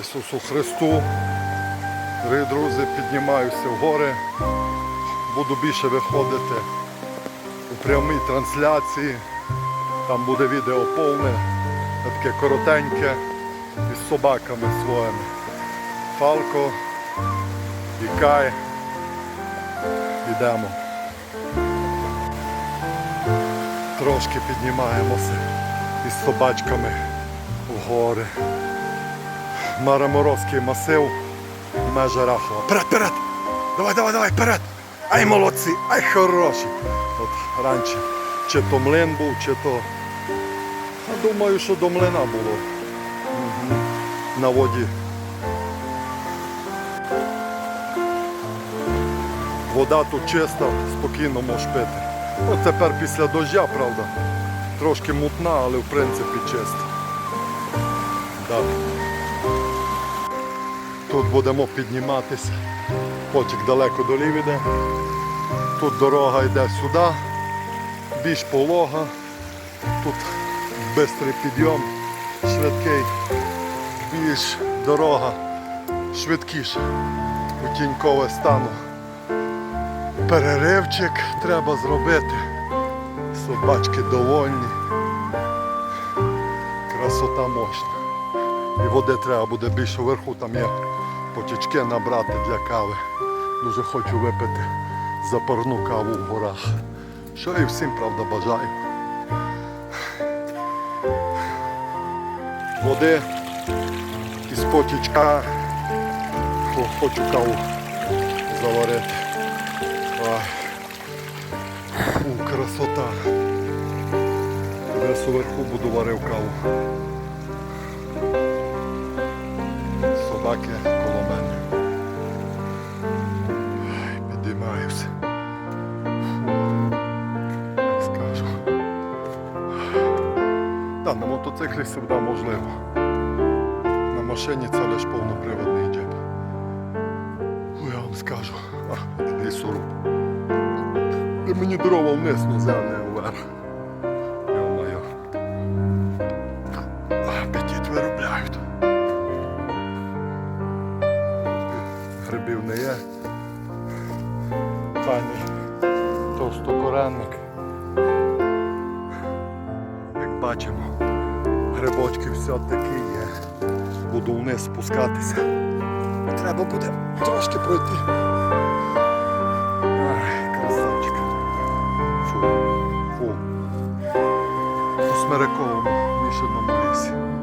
Ісусу Христу. Дорогі друзі, піднімаюся в гори. Буду більше виходити у прямій трансляції. Там буде відео повне, таке коротеньке із собаками своїми. Фалко і Кай. Йдемо. Трошки піднімаємося із собачками в гори. Мараморовський масив, межа Рахова. Вперед, вперед! Давай, давай, давай, вперед! Ай молодці, ай хороші! От раніше чи то млин був, чи то. Я думаю, що до млина було. Мгм. На воді. Вода тут чиста, спокійно можеш пити. От тепер після дождя, правда, трошки мутна, але в принципі чиста. Да. Тут будемо підніматися. Потік далеко до Лівіде. Тут дорога йде сюди, більш полога. Тут швидкий підйом, швидкий, більш дорога швидкіша. У тінькове стану. Переривчик треба зробити. Собачки довольні. Красота мощна. Води треба буде більше вверху, там є потічки набрати для кави. Дуже хочу випити запарну каву в горах. Що і всім, правда, бажаю. Води із потічка. Хочу каву заварити. Фу, красота. Десь уверху буду варив каву. Собаки коло мене. Підіймаюся. Як скажу. Та, на мотоциклі завжди можливо. На машині це лише повноприводний джип. Я вам скажу. А, лісоруб. І мені дрова вниз, ну а не вверх. Йо-моє. Апетит виробляють. Є. Файний товстокоренник. Як бачимо, грибочки все-таки є. Буду вниз спускатися. Треба буде трошки пройти. Красавчик. Фу, фу. У Смириковому мішаному лісі.